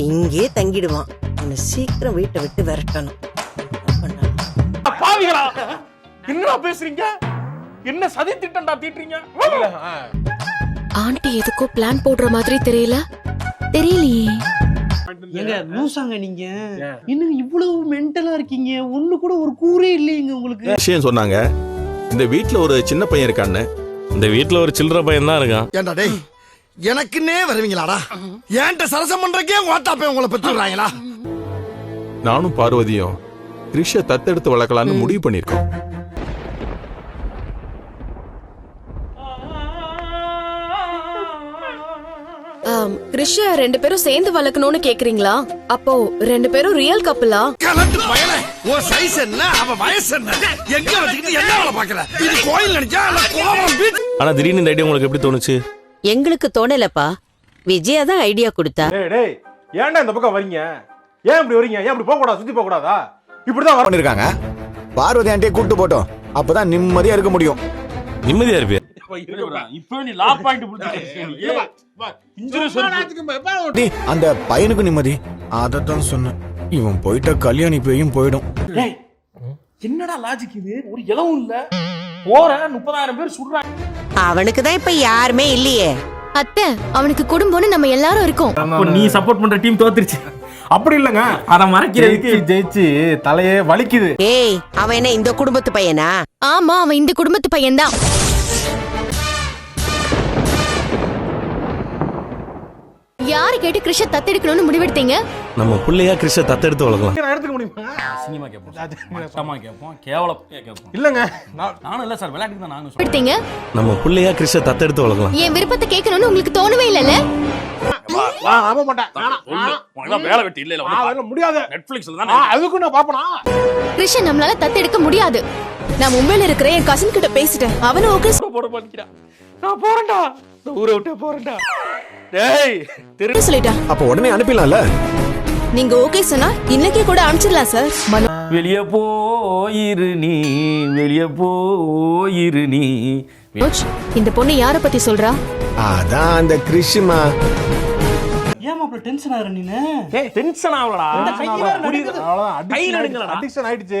இங்கேயே தங்கிடுவான். அவனை சீக்கிரம் வீட்டை விட்டு விரட்டணும். என்ன? பாவிகளா! பேசுறீங்க? என்ன சதி திட்டம்டா தீட்டுறீங்க? ஆண்டி எதுக்கோ பிளான் போடுற மாதிரி தெரியல? தெரியலையே. ஏங்க லூசாங்க நீங்க. இன்னும் இவ்வளவு மென்டலா இருக்கீங்க? ஒண்ணு கூட ஒரு கூரே இல்லையங்க உங்களுக்கு. விஷயம் சொன்னாங்க? இந்த வீட்ல ஒரு சின்ன பையன் இருக்கான்னு. இந்த வீட்ல ஒரு சில்லற பையன் தான் இருக்கான். ஏண்டா டேய் எனக்குன்னே வருவீங்களாடா? ஏன்ட்ட சரசம் பண்றக்கே ஓட்டாப்பே உங்களை பெற்றுறாங்களா நானும் பார்வதியும் கிரிஷ தத்தெடுத்து வளர்க்கலான்னு முடிவு பண்ணிருக்கோம் ஆம், கிருஷ ரெண்டு பேரும் சேர்ந்து வளர்க்கணும்னு கேக்குறீங்களா? அப்போ ரெண்டு பேரும் ரியல் கப்பலா கலட்டு பயல. உன் சைஸ் என்ன? அவ வயசு என்ன? எங்க வச்சுக்கிட்டு என்ன வேலை பாக்குற இது கோயில் நினைச்சா கோவம் ஆனா திடீர்னு இந்த ஐடியா உங்களுக்கு எப்படி தோணுச்சு? எங்களுக்கு தோணலப்பா. விஜயா தான் ஐடியா கொடுத்தா. டேய் டேய் ஏன்டா இந்த பக்கம் வரீங்க? ஏன் இப்படி வரீங்க? ஏன் இப்படி போக கூடாது சுத்தி போக கூடாதா இப்படிதான் வர பண்ணிருக்காங்க பார்வதி ஆண்டியை கூட்டு போட்டோம். அப்பதான் நிம்மதியா இருக்க முடியும். நிம்மதியா இருப்பியா? அந்த பையனுக்கு நிம்மதி. அதத்தான் சொன்னேன். இவன் போயிட்ட கல்யாணி பேயும் போயிடும். டேய் என்னடா லாஜிக் இது? ஒரு இளவும் இல்ல. போற முப்பதாயிரம் பேர் சுடுறாங்க. அவனுக்கு தான் இப்ப யாருமே இல்லையே. அத்தை அவனுக்கு குடும்பம்னு நம்ம எல்லாரும் இருக்கோம். அப்போ நீ சப்போர்ட் பண்ற டீம் தோத்துருச்சு. அப்படி இல்லங்க. அத மறைக்கிறதுக்கு ஜெயிச்சு தலையே வலிக்குது. ஏய் அவன் என்ன இந்த குடும்பத்து பையனா? ஆமா அவன் இந்த குடும்பத்து பையன்தான். கேட்டு கிருஷ தத்தெடுக்கணும்னு முடிவெடுத்தீங்க? நம்ம பிள்ளையா கிறிஸ்ட தத்தெடுத்து வளர்க்கலாம். நான் எடுத்துக்க முடியுமா? அசிங்கமா கேட்போம் மட்டமா கேட்போம் கேவலம் கேட்போம். இல்லங்க. நான் நானும் இல்ல சார் விளையாட்டுக்கு தான் நானும் எடுத்தீங்க? நம்ம பிள்ளையா கிறிஸ்ட தத்தெடுத்து வளர்க்கலாம். என் விருப்பத்தை கேட்கணும்னு உங்களுக்கு தோணவே நம்ப மாட்டேன் வேலை வெட்டி இல்ல இல்ல முடியாது. நெட்ஃபிளிக்ஸ்ல ஆ, தானே அதுக்கும் நான் பாப்பனா? கிருஷ நம்மளால தத்தெடுக்க முடியாது. நான் மும்பைல இருக்கிற என் கசின் கிட்ட பேசிட்டேன். அவனும் ஓகே போட மாட்டேங்கிறான் நான் போறேன்டா. ஊரை விட்டே போறேன்டா. டேய் திரு சொல்லிட்டான் அப்ப உடனே அனுப்பிடலாம்ல? நீங்க ஓகே சொன்னா இன்னைக்கே கூட அனுப்பிச்சிடலாம் சார் மனோ வெளிய போயிரு நீ வெளிய போயிரு நீ. மனோஜ், இந்த பொண்ணு யார பத்தி சொல்றா? அதான் அந்த ஏன் அப்படி டென்ஷன் ஆகுற நீனு? டென்ஷன் நடுங்கலடா. அடிக்ஷன் ஆயிடுச்சு.